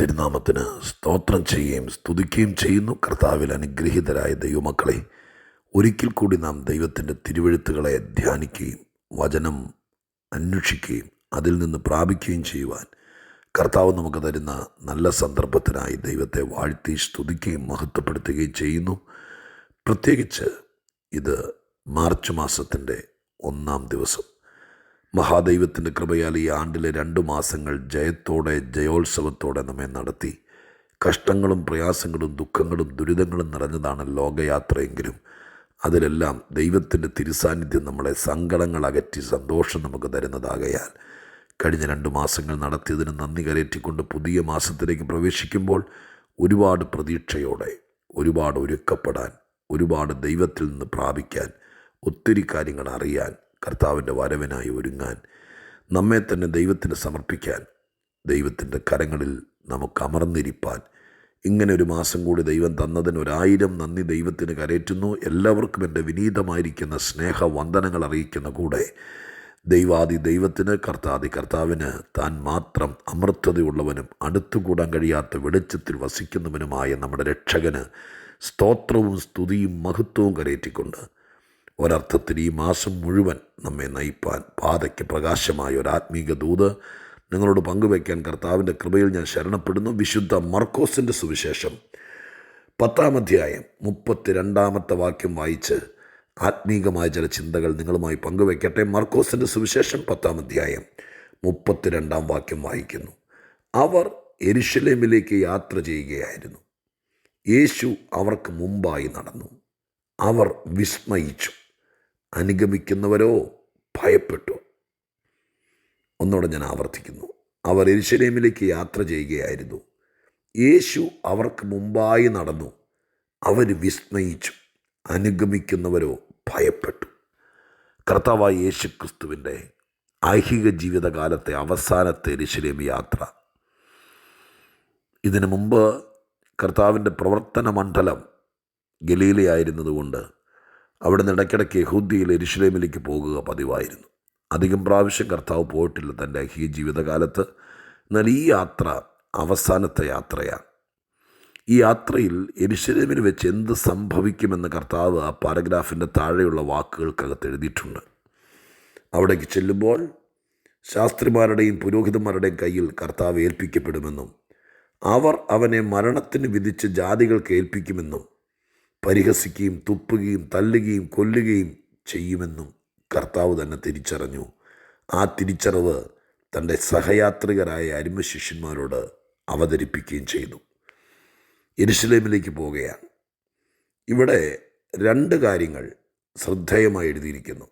തിരുനാമത്തിന് സ്തോത്രം ചെയ്യുകയും സ്തുതിക്കുകയും ചെയ്യുന്നു. കർത്താവിൽ അനുഗ്രഹീതരായ ദൈവമക്കളെ ഒരിക്കൽ കൂടി നാം ദൈവത്തിന്റെ തിരുവഴുത്തുകളെ ധ്യാനിക്കുകയും വചനം അന്വേഷിക്കുകയും അതിൽ നിന്ന് പ്രാപിക്കുകയും ചെയ്യുവാൻ കർത്താവ് നമുക്ക് തരുന്ന നല്ല സന്ദർഭത്തിനായി ദൈവത്തെ വാഴ്ത്തി സ്തുതിക്കുകയും മഹത്വപ്പെടുത്തുകയും ചെയ്യുന്നു. പ്രത്യേകിച്ച് ഇത് മാർച്ച് മാസത്തിന്റെ ഒന്നാം ദിവസം. മഹാദൈവത്തിന്റെ കൃപയാൽ ഈ ആണ്ടിലെ രണ്ട് മാസങ്ങൾ ജയത്തോടെ ജയോത്സവത്തോടെ നമ്മെ നടത്തി. കഷ്ടങ്ങളും പ്രയാസങ്ങളും ദുഃഖങ്ങളും ദുരിതങ്ങളും നിറഞ്ഞതാണ് ലോകയാത്രയെങ്കിലും. അതിലെല്ലാം ദൈവത്തിന്റെ തിരുസാന്നിധ്യം നമ്മളെ സങ്കടങ്ങൾ അകറ്റി സന്തോഷം നമുക്ക് തരുന്നതാകയാൽ. കഴിഞ്ഞ രണ്ട് മാസങ്ങൾ നടത്തിയതിന് നന്ദി കരയറ്റിക്കൊണ്ട് പുതിയ മാസത്തിലേക്ക് പ്രവേശിക്കുമ്പോൾ ഒരുപാട് പ്രതീക്ഷയോടെ ഒരുപാട് ഒരുക്കപ്പെടാൻ ഒരുപാട് ദൈവത്തിൽ നിന്ന് പ്രാപിക്കാൻ ഒത്തിരി കാര്യങ്ങൾ അറിയാൻ കർത്താവിന്റെ വരവിനായി ഒരുങ്ങാൻ നമ്മെ തന്നെ ദൈവത്തിന് സമർപ്പിക്കാൻ ദൈവത്തിന്റെ കരങ്ങളിൽ നമുക്ക് അമർന്നിരിപ്പാൻ. ഇങ്ങനെ ഒരു മാസം കൂടി ദൈവം തന്നതിന് ഒരായിരം നന്ദി ദൈവത്തിന് കരയറ്റുന്നു എല്ലാവർക്കും എന്റെ വിനീതമായിരിക്കുന്ന സ്നേഹ വന്ദനങ്ങൾ അറിയിക്കുന്ന കൂടെ ദൈവാദി ദൈവത്തിന് കർത്താദി കർത്താവിന് താൻ മാത്രം അമൃത്തതയുള്ളവനും അടുത്തുകൂടാൻ കഴിയാത്ത വെളിച്ചത്തിൽ വസിക്കുന്നവനുമായ നമ്മുടെ രക്ഷകന് സ്തോത്രവും സ്തുതിയും മഹത്വവും കരയറ്റിക്കൊണ്ട് ഒരർത്ഥത്തിൽ ഈ മാസം മുഴുവൻ നമ്മെ നയിപ്പാൻ പാതയ്ക്ക് പ്രകാശമായ ഒരു ആത്മീക ദൂത് നിങ്ങളോട് പങ്കുവയ്ക്കാൻ കർത്താവിന്റെ കൃപയിൽ ഞാൻ ശരണപ്പെടുന്നു. വിശുദ്ധ മർക്കോസിന്റെ സുവിശേഷം പത്താം അധ്യായം മുപ്പത്തി രണ്ടാമത്തെ വാക്യം വായിച്ച് ആത്മീകമായ ചില ചിന്തകൾ നിങ്ങളുമായി പങ്കുവയ്ക്കട്ടെ. മർക്കോസിന്റെ സുവിശേഷം പത്താം അധ്യായം മുപ്പത്തിരണ്ടാം വാക്യം വായിക്കുന്നു. അവർ എരുഷലേമിലേക്ക് യാത്ര ചെയ്യുകയായിരുന്നു. യേശു അവർക്ക് മുമ്പായി നടന്നു. അവർ വിസ്മയിച്ചു. അനുഗമിക്കുന്നവരോ ഭയപ്പെട്ടു. ഒന്നുകൂടെ ഞാൻ ആവർത്തിക്കുന്നു. അവർ എരിശലേമിലേക്ക് യാത്ര ചെയ്യുകയായിരുന്നു. യേശു അവർക്ക് മുമ്പായി നടന്നു. അവർ വിസ്മയിച്ചു. അനുഗമിക്കുന്നവരോ ഭയപ്പെട്ടു. കർത്താവായ യേശു ക്രിസ്തുവിന്റെ ഐഹിക ജീവിതകാലത്തെ അവസാനത്തെ എരിശലേം യാത്ര. ഇതിനു മുമ്പ് കർത്താവിന്റെ പ്രവർത്തന മണ്ഡലം ഗലീലയായിരുന്നതുകൊണ്ട് അവിടെ നിന്ന് ഇടയ്ക്കിടയ്ക്ക് യഹൂദിയിൽ എരിശ്ലേമിലേക്ക് പോകുക പതിവായിരുന്നു. അധികം പ്രാവശ്യം കർത്താവ് പോയിട്ടില്ല തന്റെ ഈ ജീവിതകാലത്ത്. എന്നാൽ ഈ യാത്ര അവസാനത്തെ യാത്രയാണ്. ഈ യാത്രയിൽ എരുഷലേമിൽ വെച്ച് എന്ത് സംഭവിക്കുമെന്ന് കർത്താവ് ആ പാരഗ്രാഫിന്റെ താഴെയുള്ള വാക്കുകൾക്കകത്ത് എഴുതിയിട്ടുണ്ട്. അവിടേക്ക് ചെല്ലുമ്പോൾ ശാസ്ത്രിമാരുടെയും പുരോഹിതന്മാരുടെയും കയ്യിൽ കർത്താവ് ഏൽപ്പിക്കപ്പെടുമെന്നും അവർ അവനെ മരണത്തിന് വിധിച്ച് ജാതികൾക്ക് ഏൽപ്പിക്കുമെന്നും പരിഹസിക്കുകയും തുപ്പുകയും തല്ലുകയും കൊല്ലുകയും ചെയ്യുമെന്നും കർത്താവ് തന്നെ തിരിച്ചറിഞ്ഞു. ആ തിരിച്ചറിവ് തന്റെ സഹയാത്രികരായ അരുമ ശിഷ്യന്മാരോട് അവതരിപ്പിക്കുകയും ചെയ്തു. എരുസലേമിലേക്ക് പോവുകയാണ്. ഇവിടെ രണ്ട് കാര്യങ്ങൾ ശ്രദ്ധേയമായി എഴുതിയിരിക്കുന്നു.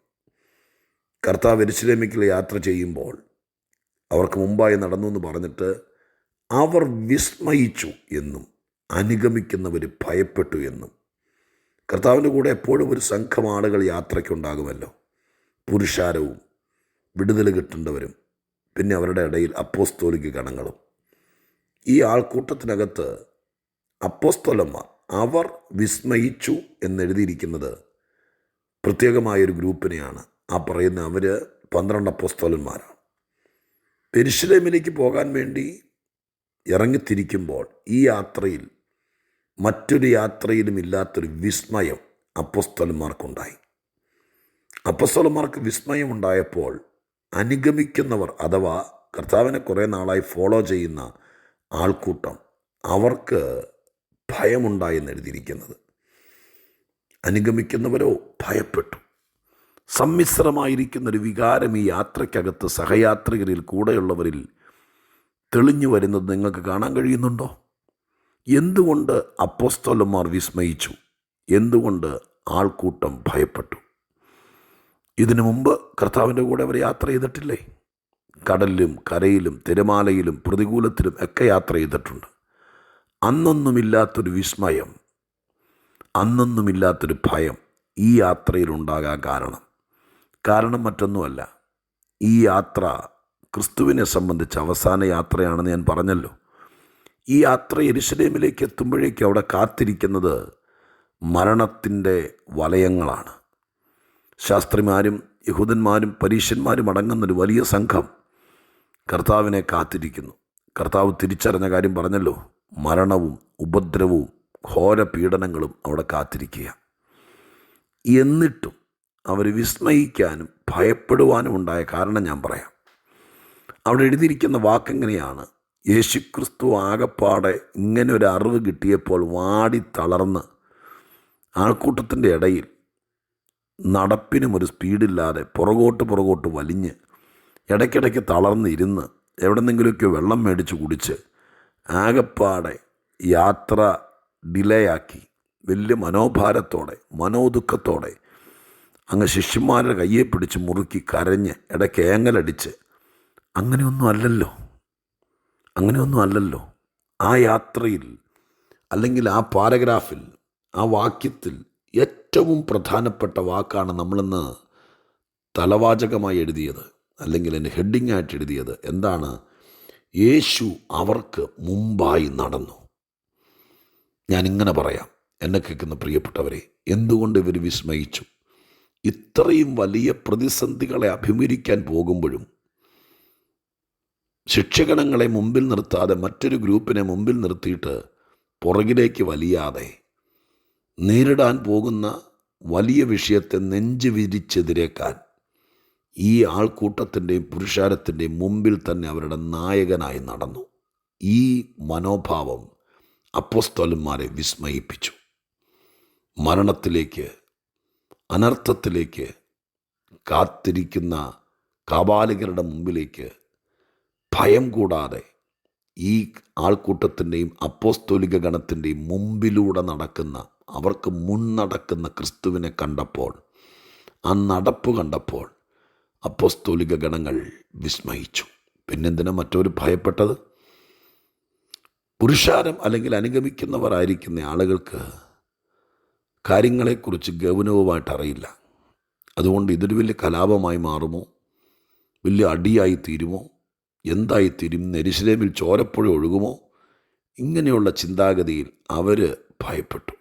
കർത്താവ് എരുസലേമിലേക്ക് യാത്ര ചെയ്യുമ്പോൾ അവർക്ക് മുമ്പായി നടന്നു എന്ന് പറഞ്ഞിട്ട് അവർ വിസ്മയിച്ചു എന്നും അനുഗമിക്കുന്നവർ ഭയപ്പെട്ടു എന്നും കർത്താവിന്റെ കൂടെ എപ്പോഴും ഒരു സംഘം ആളുകൾ യാത്രയ്ക്കുണ്ടാകുമല്ലോ. പുരുഷാരവും വിടുതൽ കിട്ടേണ്ടവരും പിന്നെ അവരുടെ ഇടയിൽ അപ്പോസ്തോലിക്ക് ഗണങ്ങളും. ഈ ആൾക്കൂട്ടത്തിനകത്ത് അപ്പോസ്തോലന്മാർ അവർ വിസ്മയിച്ചു എന്നെഴുതിയിരിക്കുന്നത് പ്രത്യേകമായൊരു ഗ്രൂപ്പിനെയാണ്. ആ പറയുന്ന അവർ പന്ത്രണ്ട് അപ്പോസ്തോലന്മാരാണ്. പെരിശിലേമിലേക്ക് പോകാൻ വേണ്ടി ഇറങ്ങിത്തിരിക്കുമ്പോൾ ഈ യാത്രയിൽ മറ്റൊരു യാത്രയിലും ഇല്ലാത്തൊരു വിസ്മയം അപ്പസ്തലന്മാർക്കുണ്ടായി. അപ്പസ്തലന്മാർക്ക് വിസ്മയമുണ്ടായപ്പോൾ അനുഗമിക്കുന്നവർ അഥവാ കർത്താവിനെ കുറേ നാളായി ഫോളോ ചെയ്യുന്ന ആൾക്കൂട്ടം അവർക്ക് ഭയമുണ്ടായെന്ന് എഴുതിയിരിക്കുന്നത്. അനുഗമിക്കുന്നവരോ ഭയപ്പെട്ടു. സമ്മിശ്രമായിരിക്കുന്നൊരു വികാരം ഈ യാത്രയ്ക്കകത്ത് സഹയാത്രികരിൽ കൂടെയുള്ളവരിൽ തെളിഞ്ഞു വരുന്നത് നിങ്ങൾക്ക് കാണാൻ കഴിയുന്നുണ്ടോ? എന്തുകൊണ്ട് അപ്പോസ്തോലന്മാർ വിസ്മയിച്ചു? എന്തുകൊണ്ട് ആൾക്കൂട്ടം ഭയപ്പെട്ടു? ഇതിനു മുമ്പ് കർത്താവിന്റെ കൂടെ അവർ യാത്ര ചെയ്തിട്ടില്ലേ? കടലിലും കരയിലും തിരമാലയിലും പ്രതികൂലത്തിലും ഒക്കെ യാത്ര ചെയ്തിട്ടുണ്ട്. അന്നൊന്നുമില്ലാത്തൊരു വിസ്മയം അന്നൊന്നുമില്ലാത്തൊരു ഭയം ഈ യാത്രയിൽ ഉണ്ടാകാൻ കാരണം. കാരണം മറ്റൊന്നുമല്ല ഈ യാത്ര ക്രിസ്തുവിനെ സംബന്ധിച്ച് അവസാന യാത്രയാണെന്ന് ഞാൻ പറഞ്ഞല്ലോ. ഈ യാത്ര എരുസലേമിലേക്ക് എത്തുമ്പോഴേക്കും അവിടെ കാത്തിരിക്കുന്നത് മരണത്തിന്റെ വലയങ്ങളാണ്. ശാസ്ത്രിമാരും യഹൂദന്മാരും പരീശന്മാരും അടങ്ങുന്നൊരു വലിയ സംഘം കർത്താവിനെ കാത്തിരിക്കുന്നു. കർത്താവ് തിരിച്ചറിഞ്ഞ കാര്യം പറഞ്ഞല്ലോ മരണവും ഉപദ്രവവും ഘോര പീഡനങ്ങളും അവിടെ കാത്തിരിക്കുക. എന്നിട്ടും അവർ വിസ്മയിക്കാനും ഭയപ്പെടുവാനും ഉണ്ടായ കാരണം ഞാൻ പറയാം. അവിടെ എഴുതിയിരിക്കുന്ന വാക്കെങ്ങനെയാണ് യേശുക്രിസ്തു ആകപ്പാടെ ഇങ്ങനെ ഒരു അറിവ് കിട്ടിയപ്പോൾ വാടി തളർന്ന് ആൾക്കൂട്ടത്തിന്റെ ഇടയിൽ നടപ്പിനും ഒരു സ്പീഡില്ലാതെ പുറകോട്ട് പുറകോട്ട് വലിഞ്ഞ് ഇടയ്ക്കിടയ്ക്ക് തളർന്നിരുന്ന് എവിടെന്നെങ്കിലുമൊക്കെ വെള്ളം മേടിച്ച് കുടിച്ച് ആകപ്പാടെ യാത്ര ഡിലേ ആക്കി വലിയ മനോഭാരത്തോടെ മനോദുഃഖത്തോടെ അങ്ങ് ശിഷ്യന്മാരുടെ കയ്യെ പിടിച്ച് മുറുക്കി കരഞ്ഞ് ഇടയ്ക്ക് ഏങ്ങലടിച്ച്. അങ്ങനെയൊന്നും അല്ലല്ലോ. അങ്ങനെയൊന്നും അല്ലല്ലോ. ആ യാത്രയിൽ അല്ലെങ്കിൽ ആ പാരഗ്രാഫിൽ ആ വാക്യത്തിൽ ഏറ്റവും പ്രധാനപ്പെട്ട വാക്കാണ് നമ്മളിന്ന് തലവാചകമായി എഴുതിയത് അല്ലെങ്കിൽ എന്റെ ഹെഡിങ് ആയിട്ട് എഴുതിയത്. എന്താണ്? യേശു അവർക്ക് മുമ്പായി നടന്നു. ഞാനിങ്ങനെ പറയാം. എന്നെ കേൾക്കുന്ന പ്രിയപ്പെട്ടവരെ എന്തുകൊണ്ട് ഇവർ വിസ്മയിച്ചു? ഇത്രയും വലിയ പ്രതിസന്ധികളെ അഭിമുഖിക്കാൻ പോകുമ്പോഴും ശിക്ഷകണങ്ങളെ മുമ്പിൽ നിർത്താതെ മറ്റൊരു ഗ്രൂപ്പിനെ മുമ്പിൽ നിർത്തിയിട്ട് പുറകിലേക്ക് വലിയാതെ നേരിടാൻ പോകുന്ന വലിയ വിഷയത്തെ നെഞ്ചു വിരിച്ചെതിരേക്കാൻ ഈ ആൾക്കൂട്ടത്തിന്റെയും പുരുഷാരത്തിന്റെയും മുമ്പിൽ തന്നെ അവരുടെ നായകനായി നടന്നു. ഈ മനോഭാവം അപ്പോസ്തോലന്മാരെ വിസ്മയിപ്പിച്ചു. മരണത്തിലേക്ക് അനർത്ഥത്തിലേക്ക് കാത്തിരിക്കുന്ന കാബാലികരുടെ മുമ്പിലേക്ക് ഭയം കൂടാതെ ഈ ആൾക്കൂട്ടത്തിന്റെയും അപ്പോസ്തോലിക ഗണത്തിന്റെയും മുമ്പിലൂടെ നടക്കുന്ന അവർക്ക് മുൻ നടക്കുന്ന ക്രിസ്തുവിനെ കണ്ടപ്പോൾ ആ നടപ്പ് കണ്ടപ്പോൾ അപ്പോസ്തോലിക ഗണങ്ങൾ വിസ്മയിച്ചു. പിന്നെന്തിനാ മറ്റൊരു ഭയപ്പെട്ടത്? പുരുഷാരം അല്ലെങ്കിൽ അനുഗമിക്കുന്നവരായിരിക്കുന്ന ആളുകൾക്ക് കാര്യങ്ങളെക്കുറിച്ച് ഗൗനവുമായിട്ട് അറിയില്ല. അതുകൊണ്ട് ഇതൊരു വലിയ കലാപമായി മാറുമോ? വലിയ അടിയായി തീരുമോ? എന്തായി തിരും നെരിശിലേമിൽ ചോരപ്പുഴ ഒഴുകുമോ? ഇങ്ങനെയുള്ള ചിന്താഗതിയിൽ അവർ ഭയപ്പെട്ടു.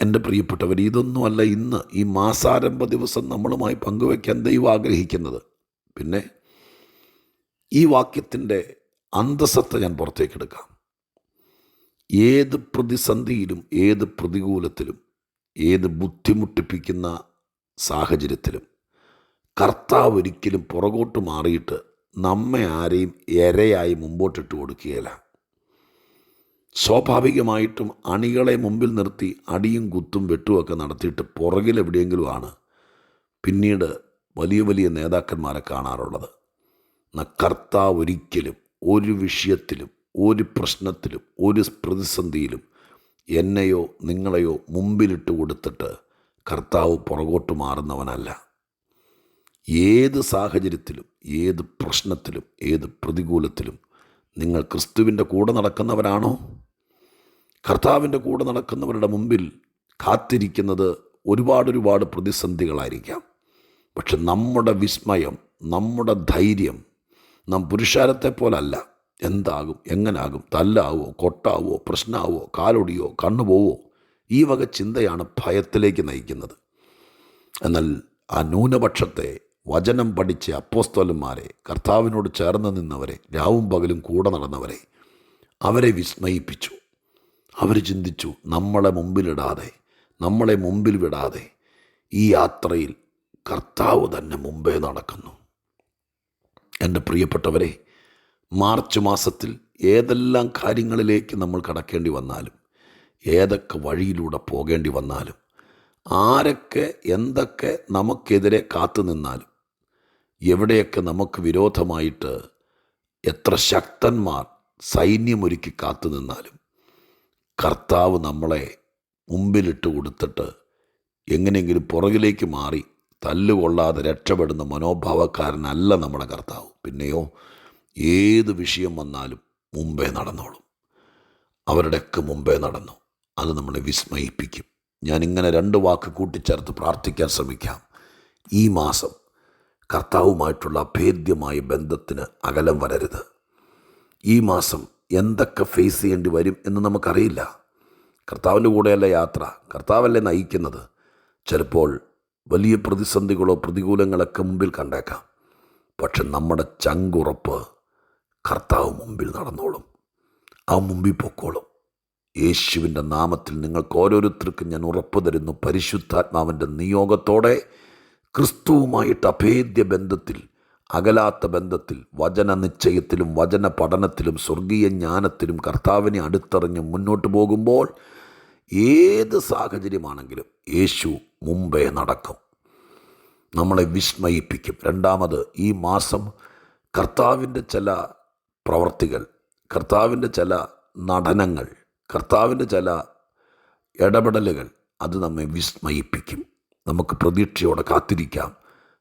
എന്റെ പ്രിയപ്പെട്ടവർ ഇതൊന്നുമല്ല ഇന്ന് ഈ മാസാരംഭ ദിവസം നമ്മളുമായി പങ്കുവയ്ക്കാൻ ദൈവം ആഗ്രഹിക്കുന്നത്. പിന്നെ ഈ വാക്യത്തിന്റെ അന്തസത്ത ഞാൻ പുറത്തേക്കെടുക്കാം. ഏത് പ്രതിസന്ധിയിലും ഏത് പ്രതികൂലത്തിലും ഏത് ബുദ്ധിമുട്ടിപ്പിക്കുന്ന സാഹചര്യത്തിലും കർത്താവ് ഒരിക്കലും പുറകോട്ട് മാറിയിട്ട് നമ്മെ ആരെയും ഇരയായി മുമ്പോട്ടിട്ട് കൊടുക്കുകയില്ല. സ്വാഭാവികമായിട്ടും അണികളെ മുമ്പിൽ നിർത്തി അടിയും കുത്തും വെട്ടുമൊക്കെ നടത്തിയിട്ട് പുറകിൽ എവിടെയെങ്കിലുമാണ് പിന്നീട് വലിയ വലിയ നേതാക്കന്മാരെ കാണാറുള്ളത്. കർത്താവ് ഒരിക്കലും ഒരു വിഷയത്തിലും ഒരു പ്രശ്നത്തിലും ഒരു പ്രതിസന്ധിയിലും എന്നെയോ നിങ്ങളെയോ മുമ്പിലിട്ട് കൊടുത്തിട്ട് കർത്താവ് പുറകോട്ട് മാറുന്നവനല്ല. ഏത് സാഹചര്യത്തിലും ഏത് പ്രശ്നത്തിലും ഏത് പ്രതികൂലത്തിലും നിങ്ങൾ ക്രിസ്തുവിന്റെ കൂടെ നടക്കുന്നവരാണോ? കർത്താവിന്റെ കൂടെ നടക്കുന്നവരുടെ മുമ്പിൽ കാത്തിരിക്കുന്നത് ഒരുപാട് ഒരുപാട് പ്രതിസന്ധികളായിരിക്കാം. പക്ഷെ നമ്മുടെ വിസ്മയം നമ്മുടെ ധൈര്യം നാം പുരുഷാരത്തെ പോലല്ല. എന്താകും എങ്ങനാകും തല്ലാവോ കൊട്ടാവോ പ്രശ്നമാവോ കാലൊടിയോ കണ്ണു പോവോ ഈ വക ചിന്തയാണ് ഭയത്തിലേക്ക് നയിക്കുന്നത്. എന്നാൽ ആ ന്യൂനപക്ഷത്തെ വചനം പഠിച്ച അപ്പോസ്തോലന്മാരെ കർത്താവിനോട് ചേർന്ന് നിന്നവരെ രാവും പകലും കൂടെ നടന്നവരെ അവരെ വിസ്മയിപ്പിച്ചു. അവർ ചിന്തിച്ചു നമ്മളെ മുമ്പിലിടാതെ നമ്മളെ മുമ്പിൽ വിടാതെ ഈ യാത്രയിൽ കർത്താവ് തന്നെ മുമ്പേ നടക്കുന്നു. എന്റെ പ്രിയപ്പെട്ടവരെ മാർച്ച് മാസത്തിൽ ഏതെല്ലാം കാര്യങ്ങളിലേക്ക് നമ്മൾ കടക്കേണ്ടി വന്നാലും ഏതൊക്കെ വഴിയിലൂടെ പോകേണ്ടി വന്നാലും ആരൊക്കെ എന്തൊക്കെ നമുക്കെതിരെ കാത്തു നിന്നാലും എവിടെയൊക്കെ നമുക്ക് വിരോധമായിട്ട് എത്ര ശക്തന്മാർ സൈന്യമൊരുക്കി കാത്തു നിന്നാലും കർത്താവ് നമ്മളെ മുമ്പിലിട്ട് കൊടുത്തിട്ട് എങ്ങനെയെങ്കിലും പുറകിലേക്ക് മാറി തല്ലുകൊള്ളാതെ രക്ഷപ്പെടുന്ന മനോഭാവക്കാരനല്ല നമ്മുടെ കർത്താവ്. പിന്നെയോ ഏത് വിഷയം വന്നാലും മുമ്പേ നടന്നോളും. അവരുടെയൊക്കെ മുമ്പേ നടന്നു. അത് നമ്മളെ വിസ്മയിപ്പിക്കും. ഞാനിങ്ങനെ രണ്ട് വാക്ക് കൂട്ടിച്ചേർത്ത് പ്രാർത്ഥിക്കാൻ ശ്രമിക്കാം. ഈ മാസം കർത്താവുമായിട്ടുള്ള അഭേദ്യമായ ബന്ധത്തിന് അകലം വരരുത്. ഈ മാസം എന്തൊക്കെ ഫേസ് ചെയ്യേണ്ടി വരും എന്ന് നമുക്കറിയില്ല. കർത്താവിന്റെ കൂടെയല്ല യാത്ര. കർത്താവല്ലേ നയിക്കുന്നത്. ചിലപ്പോൾ വലിയ പ്രതിസന്ധികളോ പ്രതികൂലങ്ങളൊക്കെ മുമ്പിൽ കണ്ടേക്കാം. പക്ഷെ നമ്മുടെ ചങ്കുറപ്പ് കർത്താവ് മുമ്പിൽ നടന്നോളും. ആ മുമ്പിൽ പൊക്കോളും. യേശുവിന്റെ നാമത്തിൽ നിങ്ങൾക്ക് ഓരോരുത്തർക്കും ഞാൻ ഉറപ്പ് തരുന്നു. പരിശുദ്ധാത്മാവിന്റെ നിയോഗത്തോടെ ക്രിസ്തുവുമായിട്ട് അഭേദ്യ ബന്ധത്തിൽ അകലാത്ത ബന്ധത്തിൽ വചന നിശ്ചയത്തിലും വചന പഠനത്തിലും സ്വർഗീയ ജ്ഞാനത്തിലും കർത്താവിനെ അടുത്തറിഞ്ഞ് മുന്നോട്ട് പോകുമ്പോൾ ഏത് സാഹചര്യമാണെങ്കിലും യേശു മുമ്പേ നടക്കും. നമ്മളെ വിസ്മയിപ്പിക്കും. രണ്ടാമത് ഈ മാസം കർത്താവിന്റെ ചില പ്രവർത്തികൾ കർത്താവിന്റെ ചില നടനങ്ങൾ കർത്താവിന്റെ ചില ഇടപെടലുകൾ അത് നമ്മെ വിസ്മയിപ്പിക്കും. നമുക്ക് പ്രതീക്ഷയോടെ കാത്തിരിക്കാം.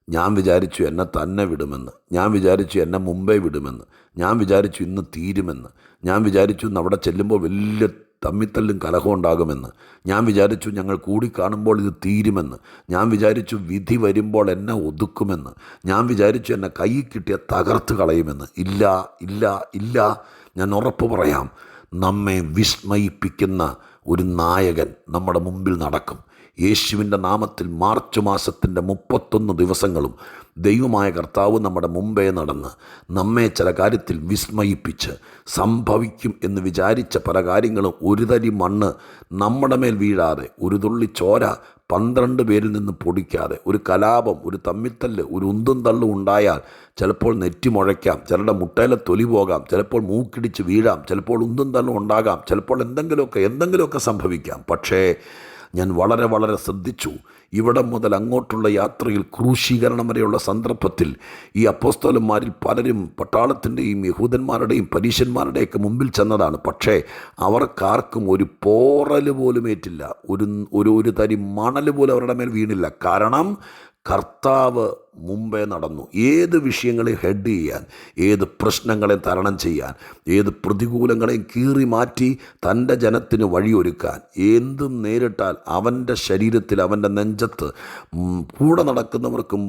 ഞാൻ വിചാരിച്ചു എന്നെ തന്നെ വിടുമെന്ന്. ഞാൻ വിചാരിച്ചു എന്നെ മുമ്പേ വിടുമെന്ന്. ഞാൻ വിചാരിച്ചു ഇന്ന് തീരുമെന്ന്. ഞാൻ വിചാരിച്ചു ഇന്ന് അവിടെ ചെല്ലുമ്പോൾ വലിയ തമ്മിത്തല്ലും കലഹം ഉണ്ടാകുമെന്ന്. ഞാൻ വിചാരിച്ചു ഞങ്ങൾ കൂടി കാണുമ്പോൾ ഇത് തീരുമെന്ന്. ഞാൻ വിചാരിച്ചു വിധി വരുമ്പോൾ എന്നെ ഒതുക്കുമെന്ന്. ഞാൻ വിചാരിച്ചു എന്നെ കൈ കിട്ടിയ തകർത്ത് കളയുമെന്ന്. ഇല്ല ഇല്ല ഇല്ല. ഞാൻ ഉറപ്പ് പറയാം. നമ്മെ വിസ്മയിപ്പിക്കുന്ന ഒരു നായകൻ നമ്മുടെ മുമ്പിൽ നടക്കും. യേശുവിന്റെ നാമത്തിൽ മാർച്ച് മാസത്തിന്റെ മുപ്പത്തൊന്ന് ദിവസങ്ങളും ദൈവമായ കർത്താവ് നമ്മുടെ മുമ്പേ നടന്ന് നമ്മെ ചില കാര്യത്തിൽ വിസ്മയിപ്പിച്ച് സംഭവിക്കും എന്ന് വിചാരിച്ച പല കാര്യങ്ങളും ഒരു തരി മണ്ണ് നമ്മുടെ മേൽ വീഴാതെ ഒരു തുള്ളി ചോര പന്ത്രണ്ട് പേരിൽ നിന്ന് പൊടിക്കാതെ ഒരു കലാപം ഒരു തമ്മിത്തല്ല് ഒരു ഉന്തും തള്ളും ഉണ്ടായാൽ ചിലപ്പോൾ നെറ്റി മുഴയ്ക്കാം ചിലരുടെ മുട്ടയിലെ തൊലി പോകാം ചിലപ്പോൾ മൂക്കിടിച്ച് വീഴാം ചിലപ്പോൾ ഉന്തും തള്ളും ഉണ്ടാകാം ചിലപ്പോൾ എന്തെങ്കിലുമൊക്കെ എന്തെങ്കിലുമൊക്കെ സംഭവിക്കാം. പക്ഷേ ഞാൻ വളരെ വളരെ ശ്രദ്ധിച്ചു. ഇവിടം മുതൽ അങ്ങോട്ടുള്ള യാത്രയിൽ ക്രൂശീകരണം വരെയുള്ള സന്ദർഭത്തിൽ ഈ അപ്പോസ്തോലന്മാരിൽ പലരും പട്ടാളത്തിന്റെയും യഹൂദന്മാരുടെയും പരീശന്മാരുടെയൊക്കെ മുമ്പിൽ ചെന്നതാണ്. പക്ഷേ അവർക്കാർക്കും ഒരു പോറൽ പോലും ഏറ്റില്ല. ഒരു ഒരു ഒരു തരി മണൽ പോലും അവരുടെ മേൽ വീണില്ല. കാരണം കർത്താവ് മുമ്പേ നടന്നു. ഏത് വിഷയങ്ങളെ ഹെഡ് ചെയ്യാൻ ഏത് പ്രശ്നങ്ങളെ തരണം ചെയ്യാൻ ഏത് പ്രതികൂലങ്ങളെയും കീറി മാറ്റി തന്റെ ജനത്തിന് വഴിയൊരുക്കാൻ എന്തും നേരിട്ടാൽ അവന്റെ ശരീരത്തിൽ അവന്റെ നെഞ്ചത്ത് കൂടെ നടക്കുന്നവർക്കും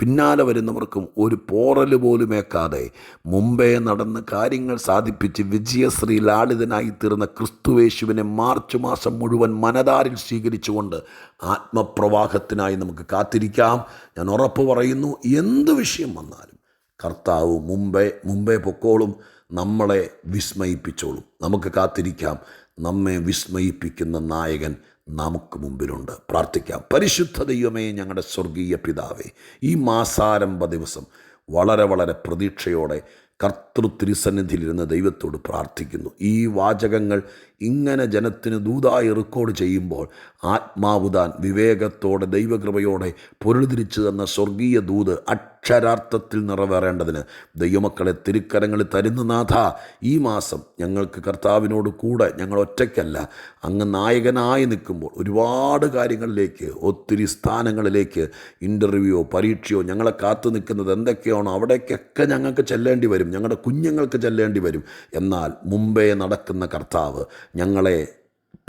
പിന്നാലെ വരുന്നവർക്കും ഒരു പോറൽ പോലുമേക്കാതെ മുമ്പേ നടന്ന് കാര്യങ്ങൾ സാധിപ്പിച്ച് വിജയശ്രീ ലാളിതനായി തീർന്ന ക്രിസ്തുവേശുവിനെ മാർച്ച് മാസം മുഴുവൻ മനതാരിൽ സ്വീകരിച്ചുകൊണ്ട് ആത്മപ്രവാഹത്തിനായി നമുക്ക് കാത്തിരിക്കാം. ഞാൻ ഉറപ്പ് പറയുന്നു എന്ത് വിഷയം വന്നാലും കർത്താവ് മുമ്പേ മുമ്പേ പൊക്കോളും നമ്മളെ വിസ്മയിപ്പിച്ചോളും. നമുക്ക് കാത്തിരിക്കാം. നമ്മെ വിസ്മയിപ്പിക്കുന്ന നായകൻ നമുക്ക് മുമ്പിലുണ്ട്. പ്രാർത്ഥിക്കാം. പരിശുദ്ധ ദൈവമേ ഞങ്ങളുടെ സ്വർഗീയ പിതാവേ ഈ മാസാരംഭ ദിവസം വളരെ വളരെ പ്രതീക്ഷയോടെ കർത്തൃ തിരുസന്നിധിയിലിരുന്ന ദൈവത്തോട് പ്രാർത്ഥിക്കുന്നു. ഈ വാചകങ്ങൾ ഇങ്ങനെ ജനത്തിന് ദൂതായി റെക്കോർഡ് ചെയ്യുമ്പോൾ ആത്മാവുദാൻ വിവേകത്തോടെ ദൈവകൃപയോടെ പൊരുതിരിച്ചു തന്ന സ്വർഗീയ ദൂത് അക്ഷരാർത്ഥത്തിൽ നിറവേറേണ്ടതിന്. ദൈവമക്കളെ തിരുക്കരങ്ങളിൽ തരുന്ന നാഥ ഈ മാസം ഞങ്ങൾക്ക് കർത്താവിനോട് കൂടെ ഞങ്ങൾ ഒറ്റയ്ക്കല്ല അങ്ങ് നായകനായി നിൽക്കുമ്പോൾ ഒരുപാട് കാര്യങ്ങളിലേക്ക് ഒത്തിരി സ്ഥാനങ്ങളിലേക്ക് ഇന്റർവ്യൂയോ പരീക്ഷയോ ഞങ്ങളെ കാത്തു നിൽക്കുന്നത് എന്തൊക്കെയാണോ അവിടേക്കൊക്കെ ഞങ്ങൾക്ക് ചെല്ലേണ്ടി വരും ഞങ്ങളുടെ കുഞ്ഞുങ്ങൾക്ക് ചെല്ലേണ്ടി വരും. എന്നാൽ മുമ്പേ നടക്കുന്ന കർത്താവ് ഞങ്ങളെ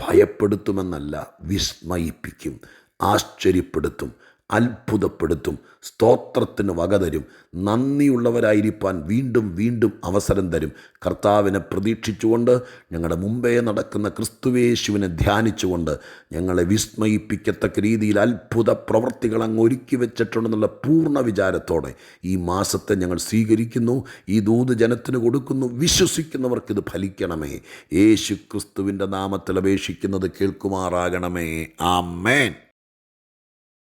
ഭയപ്പെടുത്തുമെന്നല്ല വിസ്മയിപ്പിക്കും ആശ്ചര്യപ്പെടുത്തും. അത്ഭുതപ്പെടുത്തും സ്തോത്രത്തിന് വക തരും നന്ദിയുള്ളവരായിരിക്കാൻ വീണ്ടും വീണ്ടും അവസരം തരും. കർത്താവിനെ പ്രതീക്ഷിച്ചുകൊണ്ട് ഞങ്ങളുടെ മുമ്പേ നടക്കുന്ന ക്രിസ്തുവേശുവിനെ ധ്യാനിച്ചുകൊണ്ട് ഞങ്ങളെ വിസ്മയിപ്പിക്കത്തക്ക രീതിയിൽ അത്ഭുത പ്രവർത്തികൾ അങ്ങ് ഒരുക്കി വെച്ചിട്ടുണ്ടെന്നുള്ള പൂർണ വിചാരത്തോടെ ഈ മാസത്തെ ഞങ്ങൾ സ്വീകരിക്കുന്നു ഈ ദൂത് ജനത്തിന് കൊടുക്കുന്നു. വിശ്വസിക്കുന്നവർക്കിത് ഫലിക്കണമേ. യേശു ക്രിസ്തുവിന്റെ നാമത്തിൽ അപേക്ഷിക്കുന്നത് കേൾക്കുമാറാകണമേ. ആമേൻ.